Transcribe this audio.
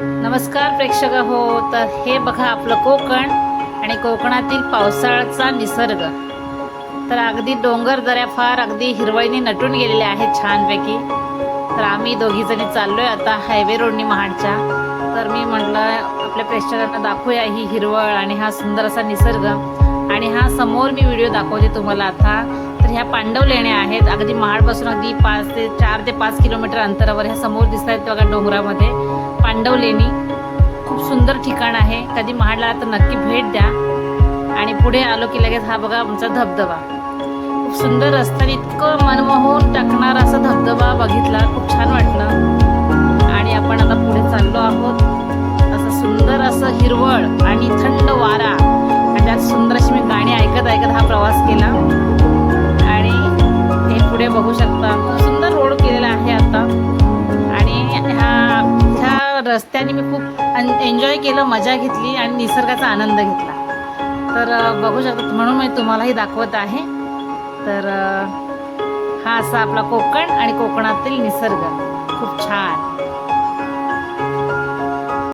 नमस्कार प्रेक्षक हो तर हे बघा आपलं कोकण आणि कोकणातील पावसाळ्याचा निसर्ग. तर अगदी डोंगर दऱ्या फार अगदी हिरवळीने नटून गेलेल्या आहेत छानपैकी. तर आम्ही दोघीजणी चाललोय आता हायवे रोडनी महाडच्या. तर मी म्हटलं आपल्या प्रेक्षकांना दाखवूया ही हिरवळ आणि हा सुंदर असा निसर्ग. आणि हा समोर मी व्हिडिओ दाखवते तुम्हाला आता. तर ह्या पांडव लेण्या आहेत. अगदी महाडपासून अगदी पाच ते चार ते पाच किलोमीटर अंतरावर ह्या समोर दिसत आहेत बघा डोंगरामध्ये. पांडव लेणी खूप सुंदर ठिकाण आहे. कधी महाडला तर नक्की भेट द्या. आणि पुढे आलो की लगेच हा बघा आमचा धबधबा. खूप सुंदर रस्त्याने इतकं मनमोहून टाकणारा असा धबधबा बघितला. खूप छान वाटलं. आणि आपण आता पुढे चाललो आहोत. असं सुंदर असं हिरवळ आणि थंड वारा. आणि त्यात सुंदर अशी मी गाणी ऐकत ऐकत हा प्रवास केला. आणि हे पुढे बघू शकता. रस्त्याने मी खूप एन्जॉय केलं मजा घेतली आणि निसर्गाचा आनंद घेतला. तर बघू शकत म्हणून मी तुम्हालाही दाखवत आहे. तर हा असा आपला कोकण आणि कोकणातील निसर्ग. खूप छान.